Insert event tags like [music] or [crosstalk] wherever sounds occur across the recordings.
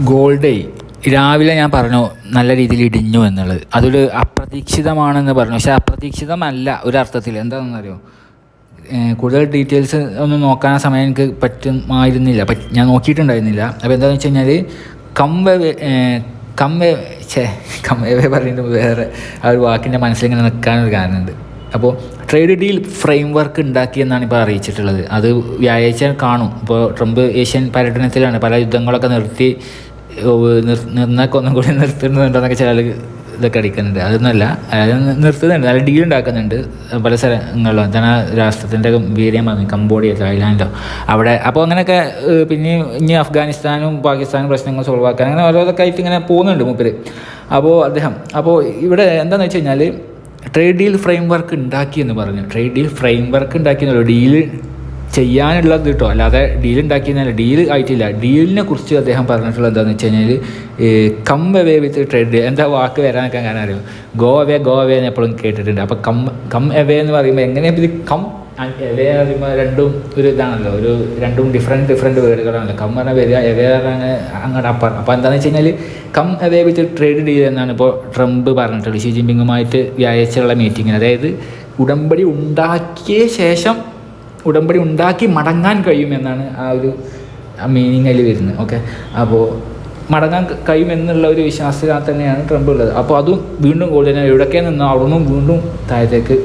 ഗോൾഡേ രാവിലെ ഞാൻ പറഞ്ഞു നല്ല രീതിയിൽ ഇടിഞ്ഞു എന്നുള്ളത്. അതൊരു അപ്രതീക്ഷിതമാണെന്ന് പറഞ്ഞു. പക്ഷെ അപ്രതീക്ഷിതമല്ല ഒരർത്ഥത്തിൽ. എന്താണെന്നറിയോ? കൂടുതൽ ഡീറ്റെയിൽസ് ഒന്നും നോക്കാൻ സമയം എനിക്ക് പറ്റുമായിരുന്നില്ല. ഞാൻ നോക്കിയിട്ടുണ്ടായിരുന്നില്ല. അപ്പോൾ എന്താണെന്ന് വെച്ച് കഴിഞ്ഞാൽ കംവേ കംവേ ഛേ കംവേ പറയുന്നത് വേറെ ആ ഒരു വാക്കിന്റെ മനസ്സിലിങ്ങനെ നിൽക്കാനൊരു കാരണമുണ്ട്. അപ്പോൾ ട്രേഡ് ഡീൽ ഫ്രെയിം വർക്ക് ഉണ്ടാക്കിയെന്നാണ് ഇപ്പോൾ അറിയിച്ചിട്ടുള്ളത്. അത് വ്യാഴാഴ്ച കാണും. ഇപ്പോൾ ട്രംപ് ഏഷ്യൻ പര്യടനത്തിലാണ്. പല യുദ്ധങ്ങളൊക്കെ നിർത്തി നിർന്നൊക്കെ ഒന്നും കൂടി നിർത്തുന്നുണ്ടോന്നൊക്കെ ചില ഇതൊക്കെ അടിക്കുന്നുണ്ട്. അതൊന്നുമല്ല. അതായത് നിർത്തുന്നുണ്ട്. നല്ല ഡീൽ ഉണ്ടാക്കുന്നുണ്ട് പല സ്ഥലങ്ങളിലും. ധന രാഷ്ട്രത്തിന്റെ വീര്യം പറഞ്ഞു കംബോഡിയ തായ്ലാൻഡോ. അവിടെ അപ്പോൾ അങ്ങനെയൊക്കെ പിന്നെ ഇനി അഫ്ഗാനിസ്ഥാനും പാകിസ്ഥാനും പ്രശ്നങ്ങൾ സോൾവ് ആക്കാൻ അങ്ങനെ ഓരോന്നൊക്കെ ആയിട്ട് ഇങ്ങനെ പോകുന്നുണ്ട് മൂപ്പര്. അപ്പോൾ അദ്ദേഹം അപ്പോൾ ഇവിടെ എന്താണെന്ന് വെച്ച് കഴിഞ്ഞാൽ ട്രേഡ് ഡീൽ ഫ്രെയിം വർക്ക് ഉണ്ടാക്കി എന്ന് പറഞ്ഞു. ട്രേഡ് ഡീൽ ഫ്രെയിം വർക്ക് ഉണ്ടാക്കി എന്നല്ലോ ഡീൽ ചെയ്യാനുള്ളത് കേട്ടോ. അല്ലാതെ ഡീൽ ഉണ്ടാക്കിയെന്നല്ല ഡീൽ ആയിട്ടില്ല. ഡീലിനെ കുറിച്ച് അദ്ദേഹം പറഞ്ഞിട്ടുള്ളത് എന്താണെന്ന് വെച്ച് കഴിഞ്ഞാൽ കം അവേ വിത്ത് ട്രേഡ് എന്താ വാക്ക് വരാനൊക്കെ ഞാൻ അറിയും? ഗോ അവേ ഗോ അവേ എന്ന് എപ്പോഴും കേട്ടിട്ടുണ്ട്. അപ്പോൾ കം കം അവേ എന്ന് പറയുമ്പോൾ എങ്ങനെയാണ് ഇത് കം എവേ പറയുമ്പോൾ രണ്ടും ഒരു ഇതാണല്ലോ. ഒരു രണ്ടും ഡിഫറെന്റ് ഡിഫറെന്റ് വേർഡുകളാണല്ലോ. കം പറഞ്ഞാൽ വരിക എവേ പറഞ്ഞാൽ അങ്ങോട്ട് അപ്പം അപ്പോൾ എന്താണെന്ന് വെച്ച് കഴിഞ്ഞാൽ come away with trade deal എന്നാണ് ഇപ്പോൾ ട്രംപ് പറഞ്ഞിട്ടുള്ളത്. ഷീ ജിൻപിങ്ങുമായിട്ട് വ്യാഴാഴ്ചയുള്ള മീറ്റിങ്ങിന് അതായത് ഉടമ്പടി ഉണ്ടാക്കിയ ശേഷം ഉടമ്പടി ഉണ്ടാക്കി മടങ്ങാൻ കഴിയുമെന്നാണ് ആ ഒരു മീനിങ് അതിൽ വരുന്നത്. ഓക്കെ അപ്പോൾ മടങ്ങാൻ കഴിയുമെന്നുള്ള ഒരു വിശ്വാസത്തിൽ തന്നെയാണ് ട്രംപ് ഉള്ളത്. അപ്പോൾ അതും വീണ്ടും കൂടുതൽ എവിടൊക്കെ നിന്നോ അവിടുന്ന് വീണ്ടും താഴത്തേക്ക്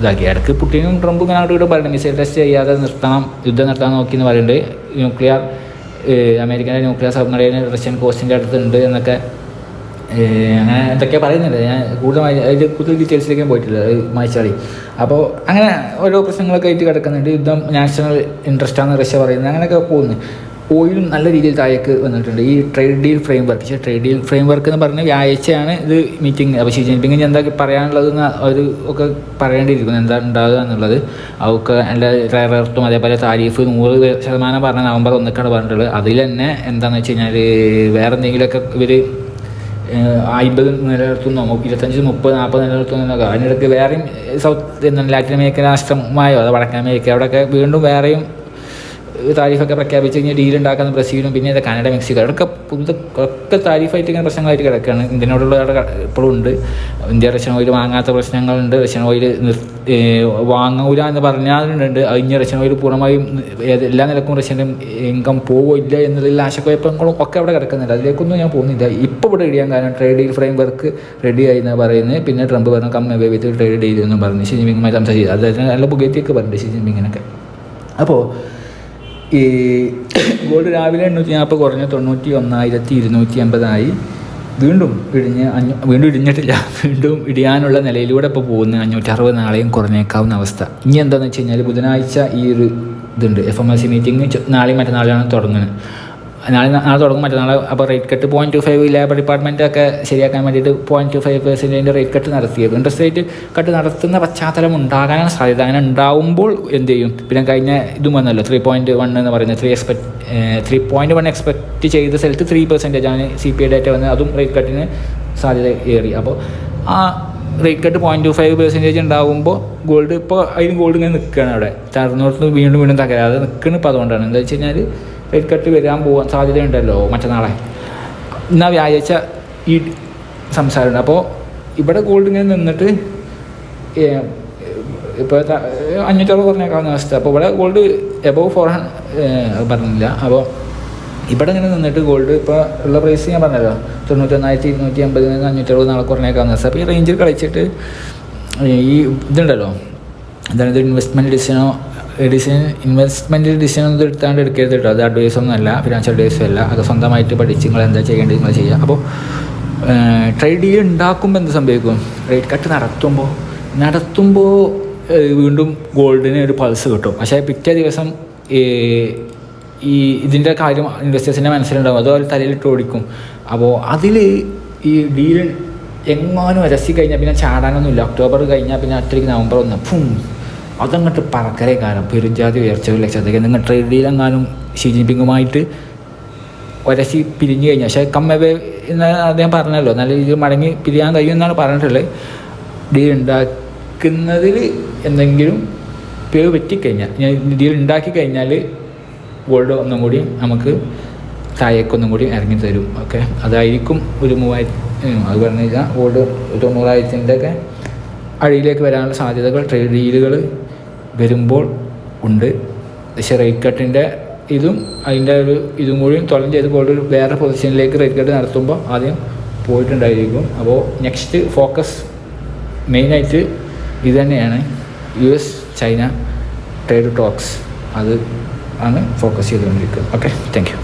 ഇതാക്കി. ഇടയ്ക്ക് പുട്ടിനും ട്രംപും ഇങ്ങനെ അവിടെ ഇവിടെ പറയുന്നത് മിസൈൽ ടെസ്റ്റ് ചെയ്യാതെ നിർത്തണം യുദ്ധം നിർത്താൻ നോക്കി എന്ന് പറയുന്നുണ്ട് ന്യൂക്ലിയർ അമേരിക്കന്റെ ന്യൂക്ലിയർ സബ്മറൈൻ റഷ്യൻ കോസ്റ്റിന്റെ അടുത്തുണ്ട് എന്നൊക്കെ അങ്ങനെ എന്തൊക്കെയാ പറയുന്നുണ്ട് ഞാൻ കൂടുതൽ അതിൽ കൂടുതൽ ഡീറ്റെയിൽസിലേക്ക് പോയിട്ടില്ല മായ്ച്ചാളി അപ്പോൾ അങ്ങനെ ഓരോ പ്രശ്നങ്ങളൊക്കെ ആയിട്ട് കിടക്കുന്നുണ്ട്. യുദ്ധം നാഷണൽ ഇൻട്രസ്റ്റ് ആണെന്ന് റഷ്യ പറയുന്നത് അങ്ങനെയൊക്കെ പോകുന്നു. ഓയിലും നല്ല രീതിയിൽ താഴേക്ക് വന്നിട്ടുണ്ട്. ഈ trade deal framework trade deal framework എന്ന് പറഞ്ഞ് വ്യാഴ്ചയാണ് ഇത് മീറ്റിംഗ് അപ്പോൾ ഷീ ജിൻപിങ്ങിന് എന്താ പറയാനുള്ളതെന്ന് അവർ ഒക്കെ പറയേണ്ടിയിരിക്കുന്നു. എന്താ ഉണ്ടാകുക എന്നുള്ളത്. അവർക്ക് എന്റെ എർത്തും അതേപോലെ താരീഫ് നൂറ് ശതമാനം പറഞ്ഞ നവംബർ ഒന്നൊക്കെയാണ് പറഞ്ഞിട്ടുള്ളത്. അതിൽ തന്നെ എന്താണെന്ന് വെച്ച് കഴിഞ്ഞാൽ വേറെ എന്തെങ്കിലുമൊക്കെ ഇവർ അമ്പത് നിലനിർത്തുന്നു ഇരുപത്തഞ്ച് മുപ്പത് നാൽപ്പത് നിലനിർത്തുന്നൊക്കെ അതിനിടയ്ക്ക് വേറെയും സൗത്ത് ലാറ്റിൻ അമേരിക്കൻ രാഷ്ട്രമായോ അത് വടക്കൻ അമേരിക്ക അവിടെയൊക്കെ വീണ്ടും വേറെയും താരിഫൊക്കെ പ്രഖ്യാപിച്ച് കഴിഞ്ഞാൽ ഡീൽ ഉണ്ടാക്കുന്ന ബ്രസീലും പിന്നെ ഇത് കാനഡ മെക്സിക്കോ അവിടെയൊക്കെ പുതു ഒക്കെ താരിഫായിട്ട് ഇങ്ങനെ പ്രശ്നങ്ങളായിട്ട് കിടക്കുകയാണ് ഇന്ത്യനോടുള്ള ഇപ്പോഴും ഉണ്ട്. ഇന്ത്യ റഷ്യൻ ഓയിൽ വാങ്ങാത്ത പ്രശ്നങ്ങളുണ്ട്. റഷ്യൻ ഓയിൽ വാങ്ങൂല എന്ന് പറഞ്ഞാലുണ്ട്. അതിന് റഷ്യൻ ഓയിൽ പൂർണമായും എല്ലാ നിലക്കും റഷ്യന്റെ ഇൻകം പോവില്ല എന്നുള്ള ആശയക്കുഴപ്പങ്ങളും ഒക്കെ അവിടെ കിടക്കുന്നുണ്ട്. അതിലേക്കൊന്നും ഞാൻ പോകുന്നില്ല. ഇപ്പോൾ ഇവിടെ ഇടിയാൻ കാരണം trade deal framework ready ആയി എന്ന് പറയുന്നത്. പിന്നെ ട്രംപ് പറഞ്ഞു കമ്മ വിത്ത് ട്രേഡ് ഡീൽ എന്ന് പറഞ്ഞു. ഷി ജിൻപിങ്ങുമായി സംസാരിച്ചു. അതായത് നല്ല പുകയത്തിയൊക്കെ പറഞ്ഞിട്ടുണ്ട് ഷി ജിൻപിങ്ങിനൊക്കെ. അപ്പോൾ ഈ ഗോൾഡ് രാവിലെ എണ്ണൂറ്റി നാൽപ്പത് കുറഞ്ഞ് തൊണ്ണൂറ്റി ഒന്നായിരത്തി ഇരുന്നൂറ്റി അമ്പതായി വീണ്ടും ഇടിഞ്ഞ് അഞ്ഞൂ വീണ്ടും ഇടിഞ്ഞിട്ടില്ല. [laughs] വീണ്ടും ഇടിയാനുള്ള നിലയിലൂടെ ഇപ്പോൾ പോകുന്ന. അഞ്ഞൂറ്ററുപത് നാളെയും കുറഞ്ഞേക്കാവുന്ന അവസ്ഥ. ഇനി എന്താണെന്ന് വെച്ച് കഴിഞ്ഞാൽ ബുധനാഴ്ച ഈ ഒരു ഇതുണ്ട്. F M S C meeting നാളെയും മറ്റന്നാളെയാണ് തുടങ്ങുന്നത്. നാളെ നാളെ തുടങ്ങും. മറ്റന്നാൾ അപ്പോൾ rate cut point two five labour ഡിപ്പാർട്ട്മെന്റൊക്കെ ശരിയാക്കാൻ വേണ്ടിയിട്ട് പോയിന്റ് ടു ഫൈവ് പെർസെന്റേജിന്റെ റേറ്റ് കട്ട് നടത്തിയത്. ഇൻട്രസ്റ്റ് റേറ്റ് കട്ട് നടത്തുന്ന പശ്ചാത്തലം ഉണ്ടാകാനാണ് സാധ്യത. അങ്ങനെ ഉണ്ടാവുമ്പോൾ എന്ത് ചെയ്യും? പിന്നെ കഴിഞ്ഞ ഇതും വന്നല്ലോ. ത്രീ പോയിന്റ് വൺ എന്ന് പറയുന്നത് three expect three point one expect ചെയ്ത സ്ഥലത്ത് ത്രീ പെർസെന്റേജ് ആണ് സി പി ഐ ഡേറ്റ വന്നത് അതും റേറ്റ് കട്ടിന് സാധ്യത ഏറി. അപ്പോൾ ആ rate cut point two five percentage ഉണ്ടാകുമ്പോൾ ഗോൾഡ് ഇപ്പോൾ അതിന് ഗോൾഡ് ഇങ്ങനെ നിൽക്കുകയാണ് അവിടെ. തറുന്നോട്ട് വീണ്ടും വീണ്ടും തകരാതെ നിൽക്കുന്നത് ഇപ്പോൾ അതുകൊണ്ടാണ്. എന്താ വെച്ച് കഴിഞ്ഞാൽ റേറ്റ് കട്ട് വരാൻ പോകാൻ സാധ്യതയുണ്ടല്ലോ മറ്റന്നാളെ. എന്നാൽ വ്യാഴാഴ്ച ഈ സംസാരമുണ്ട്. അപ്പോൾ ഇവിടെ ഗോൾഡ് ഇങ്ങനെ നിന്നിട്ട് ഇപ്പോൾ അഞ്ഞൂറ്ററുപത് കുറഞ്ഞേക്കാവുന്ന അവസ്ഥ. അപ്പോൾ ഇവിടെ ഗോൾഡ് എബവ് ഫോർ പറഞ്ഞില്ല. അപ്പോൾ ഇവിടെ ഇങ്ങനെ നിന്നിട്ട് ഗോൾഡ് ഇപ്പോൾ ഉള്ള പ്രൈസ് ഞാൻ പറഞ്ഞല്ലോ. തൊണ്ണൂറ്റൊന്നായിരത്തി ഇരുന്നൂറ്റി അമ്പതിൽ നിന്ന് അഞ്ഞൂറ്ററുപത് നാളെ കുറഞ്ഞേക്കാവുന്ന അവസ്ഥ. അപ്പോൾ ഈ റേഞ്ചിൽ കളിച്ചിട്ട് ഈ ഇതുണ്ടല്ലോ. എന്താണ് ഇൻവെസ്റ്റ്മെന്റ് ഡിസിഷനോ ഡിസിഷൻ ഇൻവെസ്റ്റ്മെന്റ് ഡിസിഷൻ ഒന്നും എടുത്താണ്ട് എടുക്കരുത് കേട്ടോ. അത് അഡ്വൈസ് ഒന്നും അല്ല ഫിനാൻഷ്യൽ അഡ്വൈസും അല്ല. അത് സ്വന്തമായിട്ട് പഠിച്ച് നിങ്ങൾ എന്താ ചെയ്യേണ്ടത് നിങ്ങൾ ചെയ്യുക. അപ്പോൾ ട്രേഡ് ഡീൽ ഉണ്ടാക്കുമ്പോൾ എന്ത് സംഭവിക്കും? റേറ്റ് കട്ട് നടത്തുമ്പോൾ നടത്തുമ്പോൾ വീണ്ടും ഗോൾഡിന് ഒരു പൾസ് കിട്ടും. പക്ഷേ പിറ്റേ ദിവസം ഈ ഇതിന്റെ കാര്യം ഇൻവെസ്റ്റേഴ്സിന്റെ മനസ്സിലുണ്ടാവും. അതുപോലെ തലയിലിട്ട് ഓടിക്കും. അപ്പോൾ അതിൽ ഈ ഡീൽ എങ്ങാനും രസി കഴിഞ്ഞാൽ പിന്നെ ചാടാനൊന്നുമില്ല. ഒക്ടോബർ കഴിഞ്ഞാൽ പിന്നെ അത്രയ്ക്ക് നവംബർ ഒന്ന് ഫും അതങ്ങോട്ട് പറക്കരെ കാരണം പെരുജാതി ഉയർച്ചകൾ ലക്ഷത്തേക്ക് നിങ്ങൾ ട്രേഡ് ഡീലെങ്ങാനും ഷീ ജിൻപിങ്ങുമായിട്ട് ഒരശി പിരിഞ്ഞു കഴിഞ്ഞാൽ പക്ഷേ കമ്മവേ എന്ന് അദ്ദേഹം പറഞ്ഞല്ലോ നല്ല രീതിയിൽ മടങ്ങി പിരിയാൻ കഴിയുമെന്നാണ് പറഞ്ഞിട്ടുള്ളത്. ഡീൽ ഉണ്ടാക്കുന്നതിൽ എന്തെങ്കിലും പിഴവ് പറ്റിക്കഴിഞ്ഞാൽ ഡീൽ ഉണ്ടാക്കി കഴിഞ്ഞാൽ ഗോൾഡ് ഒന്നും കൂടി നമുക്ക് താഴേക്കൊന്നും കൂടി ഇറങ്ങി തരും. ഓക്കെ? അതായിരിക്കും ഒരു മൂവായിരത്തി അത് പറഞ്ഞു കഴിഞ്ഞാൽ ഗോൾഡ് തൊണ്ണൂറായിരത്തിന്റെ ഒക്കെ അഴിയിലേക്ക് വരാനുള്ള സാധ്യതകൾ ട്രേഡ് ഡീലുകൾ വരുമ്പോൾ ഉണ്ട്. പക്ഷേ റേറ്റ് കട്ടിന്റെ ഇതും അതിന്റെ ഒരു ഇതും കൂടി തൊലം ചെയ്ത് പോലൊരു വേറെ പൊസിഷനിലേക്ക് റേറ്റ് കട്ട് നടത്തുമ്പോൾ ആദ്യം പോയിട്ടുണ്ടായിരിക്കും. അപ്പോൾ നെക്സ്റ്റ് ഫോക്കസ് മെയിനായിട്ട് ഇത് തന്നെയാണ് U S China trade talks അത് ആണ് ഫോക്കസ് ചെയ്തുകൊണ്ടിരിക്കുന്നത് ഓക്കെ താങ്ക് യു